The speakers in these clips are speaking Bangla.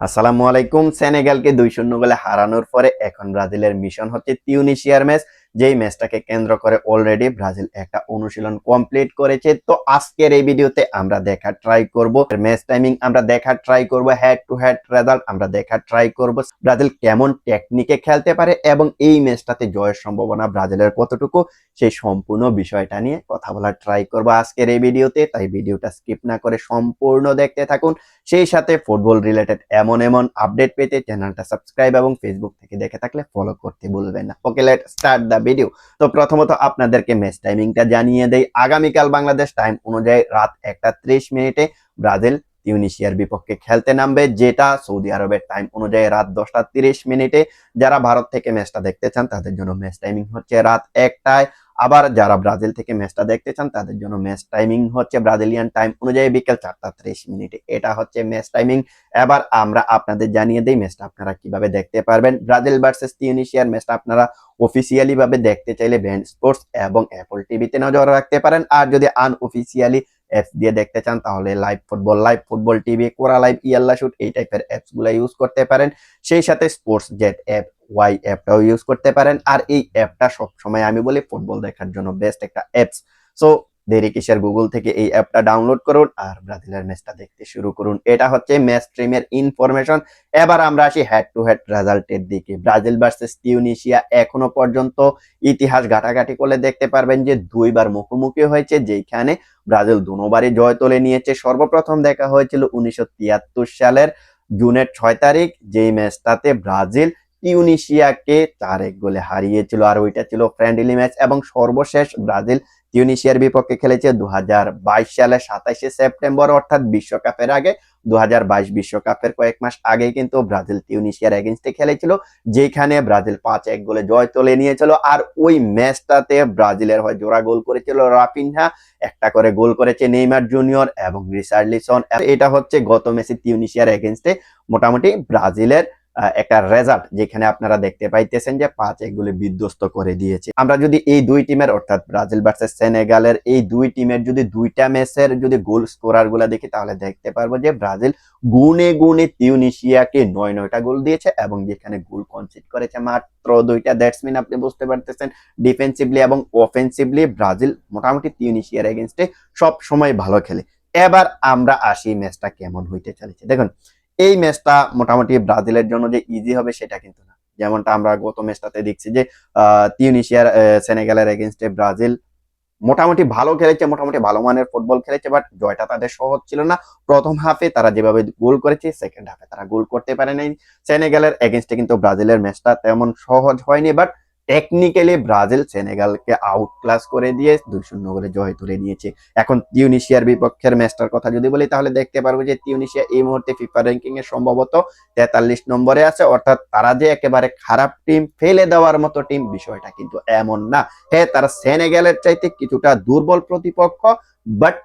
আসসালামু আলাইকুম সেনেগালকে দুই শূন্য গোলে হারানোর পরে এখন ব্রাজিলের মিশন হচ্ছে তিউনিশিয়ার ম্যাচ। যেই ম্যাচটাকে কেন্দ্র করে অলরেডি ব্রাজিল একটা অনুশীলন কমপ্লিট করেছে। তো আজকের এই ভিডিওতে আমরা দেখা ট্রাই করব। ম্যাচ টাইমিং আমরা দেখার ট্রাই করব। হেড টু হেড রেজাল্ট আমরা দেখার ট্রাই করব। ব্রাজিল কেমন টেকনিকে খেলতে পারে এবং এই ম্যাচটাতে জয়ের সম্ভাবনা ব্রাজিলের কতটুকু, সেই সম্পূর্ণ বিষয়টা নিয়ে কথা বলার ট্রাই করব আজকের এই ভিডিওতে। তাই ভিডিওটা স্কিপ না করে সম্পূর্ণ দেখতে থাকুন। সেই সাথে ফুটবল রিলেটেড এমন এমন আপডেট পেতে চ্যানেলটা সাবস্ক্রাইব এবং ফেসবুক থেকে দেখে থাকলে ফলো করতে ভুলবেন না। Okay let start the video তো প্রথমত আপনাদেরকে ম্যাচ টাইমিংটা জানিয়ে দেই। আগামীকাল বাংলাদেশ টাইম অনুযায়ী রাত একটা ত্রিশ মিনিটে ব্রাজিল ইউনিশিয়ার বিপক্ষে খেলতে নামবে, যেটা সৌদি আরবের টাইম অনুযায়ী রাত দশটা তিরিশ মিনিটে। যারা ভারত থেকে ম্যাচটা দেখতে চান, তাদের জন্য ম্যাচ টাইমিং হচ্ছে রাত একটায়। আবার যারা ব্রাজিল থেকে ম্যাচটা দেখতে চান, তাদের জন্য ম্যাচ টাইমিং হচ্ছে ব্রাজিলিয়ান টাইম অনুযায়ী বিকেল চারটা ত্রিশ মিনিটে। এটা হচ্ছে ম্যাচ টাইমিং। এবার আমরা আপনাদের জানিয়ে দিই ম্যাচটা আপনারা কীভাবে দেখতে পারবেন। ব্রাজিল ভার্সেস তিউনিশিয়ার ম্যাচটা আপনারা অফিসিয়ালি ভাবে দেখতে চাইলে ব্যান্ড স্পোর্টস এবং অ্যাপল টিভিতে নজর রাখতে পারেন। আর যদি আনঅফিসিয়ালি অ্যাপস দিয়ে দেখতে চান, তাহলে live football live football TV Kora live Yalla shoot এই টাইপের অ্যাপসগুলো ইউজ করতে পারেন। সেই সাথে স্পোর্টস জেট অ্যাপ ওয়াই অ্যাপটাও ইউজ করতে পারেন। আর এই অ্যাপটা সবসময় আমি বলি ফুটবল দেখার জন্য বেস্ট একটা অ্যাপস সো দেরি কিসের? গুগল থেকে এই অ্যাপটা ডাউনলোড করুন আর ব্রাজিলের ম্যাচটা দেখতে শুরু করুন। এটা হচ্ছে ম্যাচ স্ট্রিমের ইনফরমেশন এবার আমরা আসি হেড টু হেড রেজাল্টের দিকে। ব্রাজিল ভার্সেস টিউনিশিয়া এখনও পর্যন্ত ইতিহাস ঘাটাঘাটি করলে দেখতে পারবেন যে দুইবার মুখোমুখি হয়েছে যেখানে ব্রাজিল দুবারই জয় তুলে নিয়েছে। সর্বপ্রথম দেখা হয়েছিল উনিশশো তিয়াত্তর সালের জুনের ছয় তারিখ। যেই ম্যাচটাতে ব্রাজিল টিউনিশিয়াকে চার এক গোলে হারিয়েছিল। আর ওইটা ছিল ফ্রেন্ডলি ম্যাচ এবং সর্বশেষ ব্রাজিল টিউনিশিয়ার বিপক্ষে খেলেছে দু সালে সাতাইশে সেপ্টেম্বর, অর্থাৎ বিশ্বকাপের আগে। দু বিশ্বকাপের কয়েক মাস আগে কিন্তু ব্রাজিল টিউনিশিয়ার এগেনস্টে খেলেছিল যেখানে ব্রাজিল পাঁচ এক গোলে জয় তুলে নিয়েছিল। আর ওই ম্যাচটাতে ব্রাজিলের হয় জোড়া গোল করেছিল রাফিনহা। একটা করে গোল করেছে নেইমার জুনিয়র এবং রিসার্লিসন এটা হচ্ছে গত ম্যাচে টিউনিশিয়ার এগেনস্টে মোটামুটি ব্রাজিলের একটা রেজাল্ট যেখানে আপনারা দেখতে পাইতেছেন যে পাঁচ এগুলি বিধ্বস্ত করে দিয়েছে। আমরা যদি এই দুই টিমের অর্থাৎ ব্রাজিল ভার্সেস সেনেগালের এই দুই টিমের যদি দুইটা ম্যাচের যদি গোল স্কোরারগুলা দেখি, তাহলে দেখতে পারব যে ব্রাজিল গুনে গুনে তিউনিশিয়াকে নয় নয়টা গোল দিয়েছে এবং যেখানে গোল কনসিড করেছে মাত্র দুইটা ব্যাটসম্যান আপনি বুঝতে পারতেছেন ডিফেন্সিভলি এবং অফেন্সিভলি ব্রাজিল মোটামুটি তিউনিশিয়ার এগেনস্টে সব সময় ভালো খেলে। এবার আমরা আসি ম্যাচটা কেমন হইতে চলেছে। দেখুন এই ম্যাচটা মোটামুটি ব্রাজিলের জন্য যে ইজি হবে সেটা কিন্তু না। যেমনটা আমরা গত ম্যাচটাতে দেখছি যে তিউনিশিয়ার সেনেগালের এগেনস্টে ব্রাজিল মোটামুটি ভালো খেলেছে, মোটামুটি ভালো মানের ফুটবল খেলেছে বাট জয়টা তাদের সহজ ছিল না। প্রথম হাফে তারা যেভাবে গোল করেছে সেকেন্ড হাফে তারা গোল করতে পারে নাই সেনেগালের এগেনস্টে কিন্তু ব্রাজিলের ম্যাচটা তেমন সহজ হয়নি বাট টেকনিক্যালি ব্রাজিল সেনেগালকে আউট ক্লাস করে দিয়ে দুই শূন্য করে জয় তুলে নিয়েছে। এখন তিউনিশিয়ার বিপক্ষের ম্যাচটার কথা যদি বলি, তাহলে দেখতে পারব যে তিউনিশিয়া এই মুহূর্তে ফিফা র্যাঙ্কিং এ সম্ভবত তেতাল্লিশ নম্বরে আছে। অর্থাৎ তারা যে একেবারে খারাপ টিম ফেলে দেওয়ার মতো টিম বিষয়টা কিন্তু এমন না। হ্যাঁ তারা সেনেগালের চাইতে কিছুটা দুর্বল প্রতিপক্ষ বাট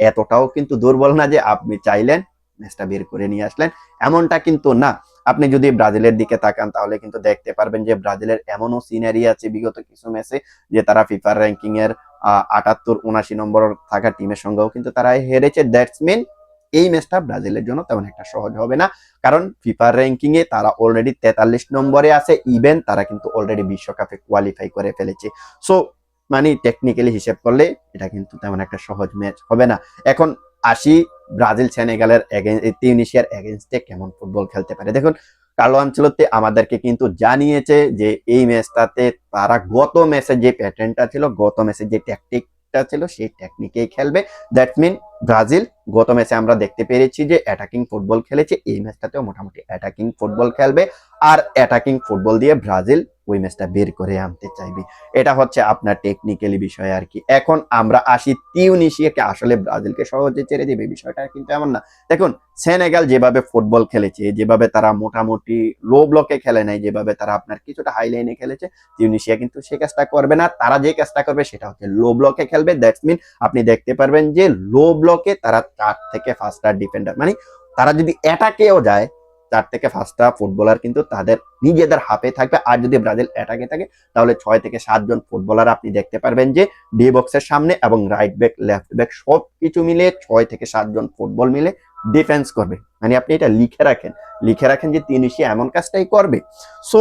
এতটাও কিন্তু দুর্বল না যে আপনি চাইলেন ম্যাচটা বের করে নিয়ে আসলেন। এমনটা কিন্তু না। আপনি যদি ব্রাজিলের দিকে তাকান, তাহলে কিন্তু দেখতে পারবেন যে ব্রাজিলের এমনও সিনারি আছে, বিগত কিছু ম্যাচে যে তারা ফিফার র্যাঙ্কিং এর আটাত্তর, উনাশি নম্বর থাকা টিমের সঙ্গেও কিন্তু তারা হেরেছে। দ্যাটস মিন এই ম্যাচটা ব্রাজিলের জন্য তেমন একটা সহজ হবে না। কারণ ফিফার র্যাঙ্কিং এ তারা অলরেডি তেতাল্লিশ নম্বরে আছে ইভেন তারা কিন্তু অলরেডি বিশ্বকাপে কোয়ালিফাই করে ফেলেছে। সো মানে টেকনিক্যালি হিসেব করলে এটা কিন্তু তেমন একটা সহজ ম্যাচ হবে না। এখন আসি ব্রাজিল সেনেগালের তিউনিশিয়ার এগেনস্টে কেমন ফুটবল খেলতে পারে? দেখুন, কার্লো আঞ্চলতে আমাদেরকে কিন্তু জানিয়েছে যে এই ম্যাচটাতে তারা গত ম্যাচে যে প্যাটার্নটা ছিল, গত ম্যাচে যে ট্যাকটিকটা ছিল, সেই টেকনিকেই খেলবে। দ্যাট মিন ব্রাজিল গত ম্যাচে আমরা দেখতে পেরেছি যে অ্যাটাকিং ফুটবল খেলেছে, এই ম্যাচটাতেও মোটামুটি অ্যাটাকিং ফুটবল খেলবে। আর অ্যাটাকিং ফুটবল দিয়ে ব্রাজিল ওই ম্যাচটা বের করে আনতে চাইবে। এটা হচ্ছে আপনার টেকনিক্যালি বিষয় আর কি। এখন আমরা আসি তিউনিশিয়াকে। আসলে ব্রাজিলকে সহজে ছেড়ে দিবে, বিষয়টা কিন্তু এমন না। দেখুন, সেনেগাল যেভাবে ফুটবল খেলেছে, যেভাবে তারা মোটামুটি লো ব্লকে খেলে নাই, যেভাবে তারা আপনার কিছুটা হাই লাইনে খেলেছে, তিউনিশিয়া কিন্তু সে কাজটা করবে না। তারা যে কাজটা করবে সেটা হচ্ছে লো ব্লকে খেলবে। দ্যাটস মিন আপনি দেখতে পারবেন যে লো ব্লকে তারা চার থেকে ফার্স্ট ডিফেন্ডার মানে তারা যদি অ্যাটাকেও যায় চার থেকে পাঁচটা ফুটবলার কিন্তু তাদের নিজেদের হাফে থাকবে। আর যদি ব্রাজিল অ্যাটাকে থাকে, তাহলে ছয় থেকে সাতজন ফুটবলার আপনি দেখতে পারবেন যে ডি বক্সের সামনে এবং রাইট ব্যাক লেফট ব্যাক সব কিছু মিলে ছয় থেকে সাতজন ফুটবল মিলে ডিফেন্স করবে। মানে আপনি এটা লিখে রাখেন। লিখে রাখেন যে তিনি সে এমন কাজটাই করবে। সো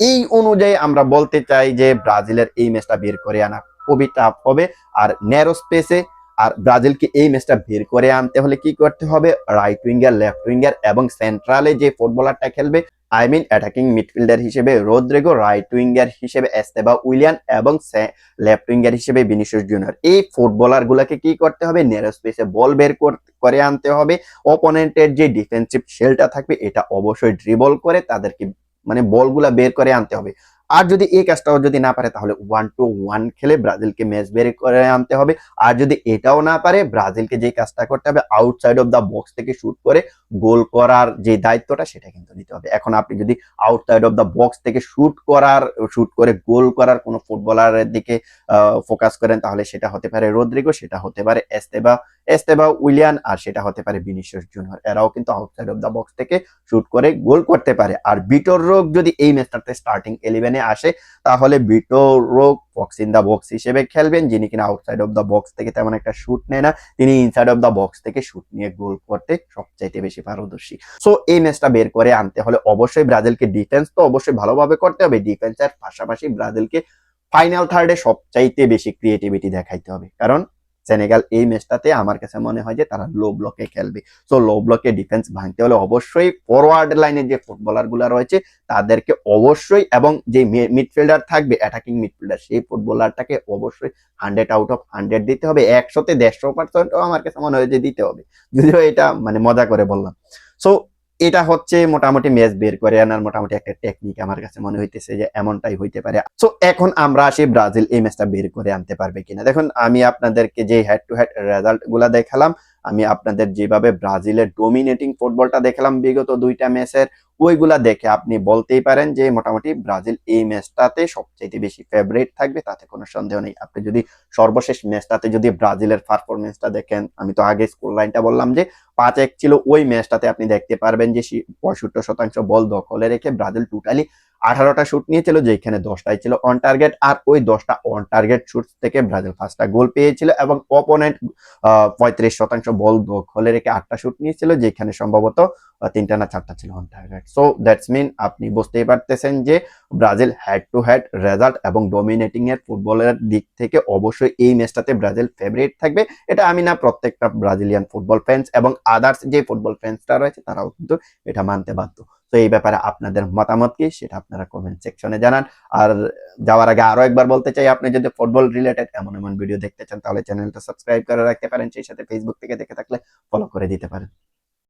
এই অনুযায়ী আমরা বলতে চাই যে ব্রাজিলের এই ম্যাচটা বের করে আনা খুবই টাফ হবে। আর ন্যারো স্পেসে আর ব্রাজিলকে এই ম্যাচটা বের করে আনতে হলে কি করতে হবে? রাইট উইঙ্গার লেফট উইঙ্গার এবং সেন্ট্রালে যে ফুটবলারটা খেলবে আই মিন অ্যাটাকিং মিডফিল্ডার হিসেবে রোদ্রেগো রাইট উইঙ্গার হিসেবে এস্তেবা উইলিয়ান এবং লেফট উইঙ্গার হিসেবে বিনিশিয়াস জুনিয়র এই ফুটবলার গুলাকে কি করতে হবে? ন্যারো স্পেসে বল বের করে আনতে হবে। অপোনেন্টের যে ডিফেন্সিভ শেলটা থাকবে, এটা অবশ্যই ড্রিবল করে তাদেরকে মানে বলগুলা বের করে আনতে হবে। আর যদি এই কাজটাও যদি না পারে, তাহলে ওয়ান টু ওয়ান খেলে ব্রাজিলকে ম্যাচ বের করে আনতে হবে। আর যদি এটাও না পারে, ব্রাজিলকে যে কাজটা করতে হবে আউটসাইড অফ দ্য বক্স থেকে শুট করে গোল করার যে দায়িত্বটা, সেটা কিন্তু নিতে হবে। এখন আপনি যদি আউটসাইড অফ দ্য বক্স থেকে শুট করার শুট করে গোল করার কোনো ফুটবলারের দিকে ফোকাস করেন, তাহলে সেটা হতে পারে রদ্রিগো সেটা হতে পারে এস্তেবা এস্তেবা উইলিয়ান আর সেটা হতে পারে বিনিশিয়াস জুনিয়র। এরাও কিন্তু আউটসাইড অফ দ্য বক্স থেকে শুট করে গোল করতে পারে। আর বিটর রোগ যদি এই ম্যাচটাতে স্টার্টিং ইলেভেনে আসে, তাহলে বিটর রোগ বক্স ইন দ্য বক্স হিসেবে খেলবেন, যিনি কিনা আউটসাইড অফ দ্য বক্স থেকে তেমন একটা শুট নেয় না। তিনি ইনসাইড অফ দ্য বক্স থেকে শুট নিয়ে গোল করতে সবচাইতে বেশি পারদর্শী। সো এই ম্যাচটা বের করে আনতে হলে অবশ্যই ব্রাজিলকে ডিফেন্স তো অবশ্যই ভালোভাবে করতে হবে। ডিফেন্সের পাশাপাশি ব্রাজিলকে ফাইনাল থার্ডে সবচাইতে বেশি ক্রিয়েটিভিটি দেখাইতে হবে। কারণ সেনেগাল এই ম্যাচটাতে আমার কাছে মনে হয় যে তারা লো ব্লকে খেলবে। সো লো ব্লকে ডিফেন্স ভাঙতে হলে অবশ্যই ফরওয়ার্ড লাইনের যে ফুটবলারগুলা রয়েছে, তাদেরকে অবশ্যই এবং যে মিডফিল্ডার থাকবে অ্যাটাকিং মিডফিল্ডার সেই ফুটবলারটাকে অবশ্যই হান্ড্রেড আউট অফ হান্ড্রেড দিতে হবে। একশোতে দেড়শো পার্সেন্টও আমার কাছে মনে হয় যে দিতে হবে। যদিও এটা মানে মজা করে বললাম। সো এটা হচ্ছে মোটামুটি ম্যাচ বের করে আনার মোটামুটি একটা টেকনিক আমার কাছে মনে হইতেছে যে এমনটাই হইতে পারে। সো এখন আমরা আসি ব্রাজিল এই ম্যাচটা বের করে আনতে পারবে কিনা। দেখুন, আমি আপনাদেরকে যে হেড টু হেড রেজাল্টগুলা দেখালাম, আমি আপনাদের যেভাবে ব্রাজিলের ডোমিনেটিং ফুটবলটা দেখালাম বিগত দুইটা ম্যাচের ওইগুলা দেখে আপনি বলতেই পারেন যে মোটামুটি ব্রাজিল এই ম্যাচটাতে সবচেয়ে বেশি ফেভারিট থাকবে, তাতে কোনো সন্দেহ নেই। আপনি যদি সর্বশেষ ম্যাচটাতে যদি ব্রাজিলের পারফরমেন্সটা দেখেন, আমি তো আগে স্কোর লাইনটা বললাম যে পাঁচ এক ছিল, ওই ম্যাচটাতে আপনি দেখতে পারবেন যে পঁয়ষট্টি শতাংশ বল দখলে রেখে ব্রাজিল টোটালি আঠারোটা শুট নিয়েছিল, যেখানে দশটাই ছিল অন টার্গেট আর ওই দশটা অন টার্গেট শুট থেকে ব্রাজিল পাঁচটা গোল পেয়েছিল এবং অপোনেন্ট পঁয়ত্রিশ শতাংশ বল দখলে রেখে আটটা শুট নিয়েছিল, যেখানে সম্ভবত তিনটা না চারটা ছিল on target so that's mean আপনি বুঝতেই পারতেছেন যে Brazil head to head result এবং ডোমিনেটিং এর ফুটবলের দিক থেকে অবশ্যই এই ম্যাচটাতে ব্রাজিল ফেভারিট থাকবে। এটা আমি না প্রত্যেকটা ব্রাজিলিয়ান ফুটবল ফ্যান্স এবং আদার্স যে ফুটবল ফ্যান্সরা রয়েছে, তারাও কিন্তু এটা মানতে বাধ্য। তো এই ব্যাপারে আপনাদের মতামত কি সেটা আপনারা কমেন্ট সেকশনে জানান। আর যাওয়ার আগে আরও একবার বলতে চাই, আপনি যদি ফুটবল রিলেটেড এমন এমন ভিডিও দেখতে চান, তাহলে চ্যানেলটা সাবস্ক্রাইব করে রাখতে পারেন। সেই সাথে ফেসবুক থেকে দেখে থাকলে ফলো করে দিতে পারেন।